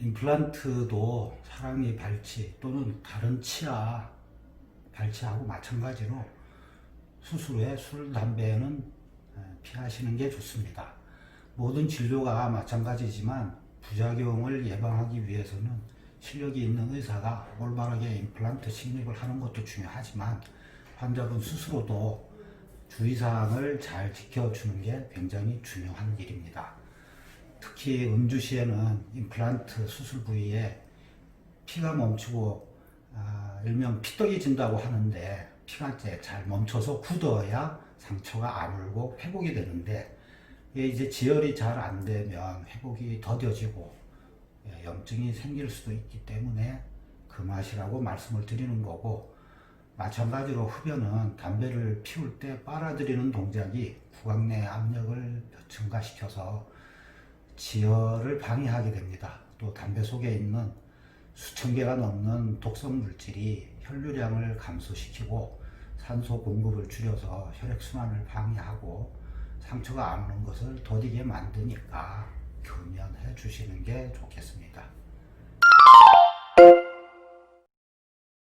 임플란트도 사랑니 발치 또는 다른 치아 발치하고 마찬가지로 수술 후에 술, 담배는 에, 피하시는 게 좋습니다. 모든 진료가 마찬가지지만 부작용을 예방하기 위해서는 실력이 있는 의사가 올바르게 임플란트 식립을 하는 것도 중요하지만 환자분 스스로도 주의사항을 잘 지켜주는 게 굉장히 중요한 일입니다. 특히 음주 시에는 임플란트 수술 부위에 피가 멈추고 아, 일명 피떡이 진다고 하는데 피가 이제 잘 멈춰서 굳어야 상처가 아물고 회복이 되는데 이제 지혈이 잘 안 되면 회복이 더뎌지고 예, 염증이 생길 수도 있기 때문에 금하시라고 말씀을 드리는 거고 마찬가지로 흡연은 담배를 피울 때 빨아들이는 동작이 구강 내 압력을 증가시켜서 지혈을 방해하게 됩니다. 또 담배 속에 있는 수천 개가 넘는 독성 물질이 혈류량을 감소시키고 산소 공급을 줄여서 혈액순환을 방해하고 상처가 아무는 것을 더디게 만드니까 금연해 주시는 게 좋겠습니다.